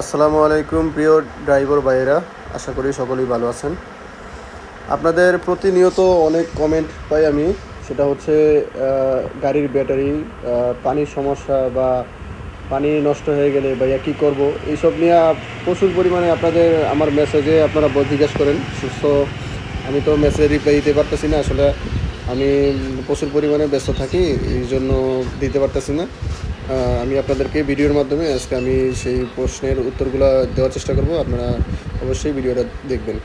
আসসালামু আলাইকুম, প্রিয় ড্রাইভার ভাইয়েরা। আশা করি সকলেই ভালো আছেন। আপনাদের প্রতিনিয়ত অনেক কমেন্ট পাই আমি। সেটা হচ্ছে গাড়ির ব্যাটারি পানির সমস্যা বা পানি নষ্ট হয়ে গেলে ভাইয়া কী করব? এইসব নিয়ে প্রচুর পরিমাণে আপনাদের আমার মেসেজে আপনারা জিজ্ঞেস করেন। সুস্থ, আমি তো মেসেজ রিপ্লাই দিতে পারতেছি না। আসলে আমি প্রচুর পরিমাণে ব্যস্ত থাকি, এই জন্য দিতে পারতেছি না। আমি আপনাদেরকে ভিডিওর মাধ্যমে আজকে আমি সেই প্রশ্নের উত্তরগুলো দেওয়ার চেষ্টা করব, আপনারা অবশ্যই ভিডিওটা দেখবেন।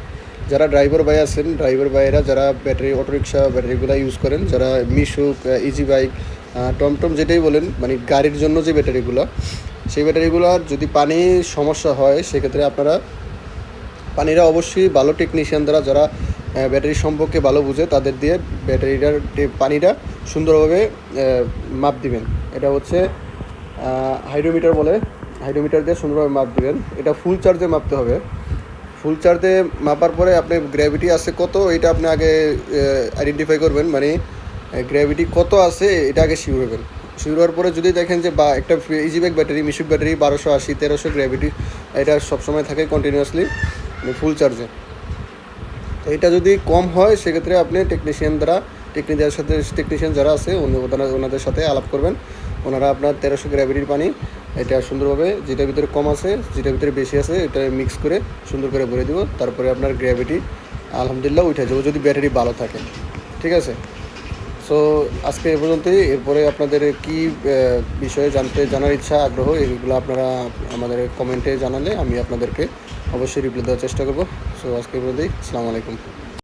যারা ড্রাইভার ভাই আছেন, ড্রাইভার ভাইয়েরা যারা ব্যাটারি, অটোরিকশা ব্যাটারিগুলো ইউজ করেন, যারা মিশুক ইজি বাইক টমটম যেটাই বলেন মানে গাড়ির জন্য যে ব্যাটারিগুলো, সেই ব্যাটারিগুলোর যদি পানির সমস্যা হয়, সেক্ষেত্রে আপনারা, পানিরা অবশ্যই ভালো টেকনিশিয়ান দ্বারা যারা ব্যাটারি সম্পর্কে ভালো বুঝে তাদের দিয়ে ব্যাটারিটার পানিটা সুন্দরভাবে মাপ দিবেন। এটা হচ্ছে হাইড্রোমিটার বলে। হাইড্রোমিটার দিয়ে সুন্দরভাবে মাপ দিবেন। এটা ফুল চার্জে মাপতে হবে। ফুল চার্জে মাপার পরে আপনি গ্র্যাভিটি আছে কত, এটা আপনি আগে আইডেন্টিফাই করবেন। মানে গ্র্যাভিটি কত আছে, এটা আগে শিওর হবেন। শিওর হওয়ার পরে যদি দেখেন যে বা একটা easy bike battery Mishuk battery বারোশো আশি, তেরোশো গ্র্যাভিটি এটা সবসময় থাকে কন্টিনিউয়াসলি ফুল চার্জে এটা যদি কম হয়, সেক্ষেত্রে আপনি টেকনিশিয়ান দ্বারা টেকনিদের সাথে টেকনিশিয়ান যারা আছে ওনাদের সাথে আলাপ করবেন। ওনারা আপনার তেরোশো গ্র্যাভিটির পানি, এটা সুন্দরভাবে যেটার ভিতরে কম আছে, যেটার ভিতরে বেশি আছে, এটা মিক্স করে সুন্দর করে ভরে দিব। তারপরে আপনার গ্র্যাভিটি আলহামদুলিল্লাহ উঠে যাবে, যদি ব্যাটারি ভালো থাকে। ঠিক আছে? সো আজকে এ পর্যন্তই। এরপরে আপনাদের কি বিষয়ে জানতে, জানার ইচ্ছা, আগ্রহ, এগুলো আপনারা আমাদের কমেন্টে জানালে আমি আপনাদেরকে অবশ্যই রিপ্লাই দেওয়ার চেষ্টা করব। সো আজকে বলে দিই আসসালামু আলাইকুম